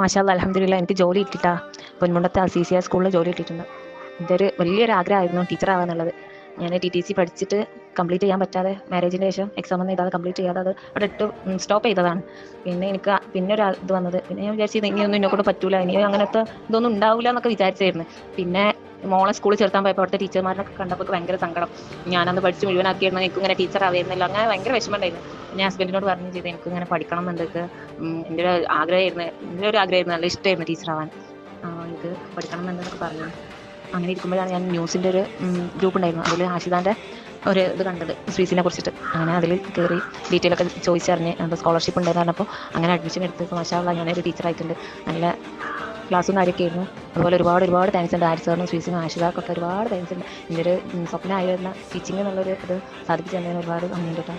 മാഷാല്ല അലഹമ്മദില്ല എനിക്ക് ജോലി കിട്ടിട്ടാ. പൊന്മുണ്ടത്തെ സി സി ഐ സ്കൂളിൽ ജോലി കിട്ടിയിട്ടുണ്ട്. എന്റെ ഒരു വലിയൊരു ആഗ്രഹമായിരുന്നു ടീച്ചർ ആവാന്നുള്ളത് ഞാൻ ടി ടി സി പഠിച്ചിട്ട് കംപ്ലീറ്റ് ചെയ്യാൻ പറ്റാതെ മാരേജിന് ശേഷം എക്സാം ഒന്നും എഴുതാതെ കംപ്ലീറ്റ് ചെയ്യാതെ അത് അവിടെ ഇട്ട് സ്റ്റോപ്പ് ചെയ്തതാണ്. പിന്നെ എനിക്ക് പിന്നെ ഒരു ഇത് വന്നത്. പിന്നെ ഞാൻ വിചാരിച്ചത് ഇനിയൊന്നും എന്നെ കൊണ്ട് പറ്റൂല ഇനി അങ്ങനത്തെ ഇതൊന്നും ഉണ്ടാവില്ല എന്നൊക്കെ വിചാരിച്ചായിരുന്നു. പിന്നെ മോളെ സ്കൂളിൽ ചേർത്താൻ പോയപ്പോൾ അവിടുത്തെ ടീച്ചർമാരൊക്കെ കണ്ടപ്പോൾ ഭയങ്കര സങ്കടം. ഞാനന്ന് പഠിച്ച് മുഴുവനാക്കിയിരുന്നു എനിക്ക് ഇങ്ങനെ ടീച്ചർ ആവുന്നില്ല അങ്ങനെ ഭയങ്കര വിഷമം ഉണ്ടായിരുന്നു. ഞാൻ ഹസ്ബൻഡിനോട് പറഞ്ഞു ചെയ്ത് എനിക്ക് ഇങ്ങനെ പഠിക്കണം എന്നൊക്കെ എന്റെ ഒരു ആഗ്രഹമായിരുന്നു എന്റെ ഒരു ആഗ്രഹമായിരുന്നു നല്ല ഇഷ്ടമായിരുന്നു ടീച്ചറാവാൻ ഇത് പഠിക്കണം എന്നുണ്ടെന്നൊക്കെ പറഞ്ഞു. അങ്ങനെ ഇരിക്കുമ്പോഴാണ് ഞാൻ ന്യൂസിന്റെ ഒരു ഗ്രൂപ്പ് ഉണ്ടായിരുന്നു. അതിൽ ആഷിതാന്റെ ഒരു ഇത് കണ്ടത് സ്വീസിനെ കുറിച്ചിട്ട്. അങ്ങനെ അതിൽ കയറി ഡീറ്റെയിൽ ഒക്കെ ചോദിച്ചറിഞ്ഞ് എന്താ സ്കോളർഷിപ്പ് ഉണ്ടായിരുന്നു പറഞ്ഞപ്പോൾ അങ്ങനെ അഡ്മിഷൻ എടുത്ത് മാഷാവുള്ള ഞാനൊരു ടീച്ചറായിട്ടുണ്ട് നല്ല ക്ലാസ്സും കാര്യമൊക്കെ ആയിരുന്നു. അതുപോലെ ഒരുപാട് ഒരുപാട് താങ്ക്സ് ഉണ്ട്. ആരി സാറിനും സ്വീസിനും ആഷിതാക്കൊക്കെ ഒരുപാട് താങ്ക്സ് ഉണ്ട്. എന്റെ ഒരു സ്വപ്നമായിരുന്ന ടീച്ചിങ് എന്നുള്ളൊരു ഇത് സാധിപ്പിച്ചു തന്നതിന് ഒരുപാട് നന്ദിയുണ്ട് കേട്ടോ.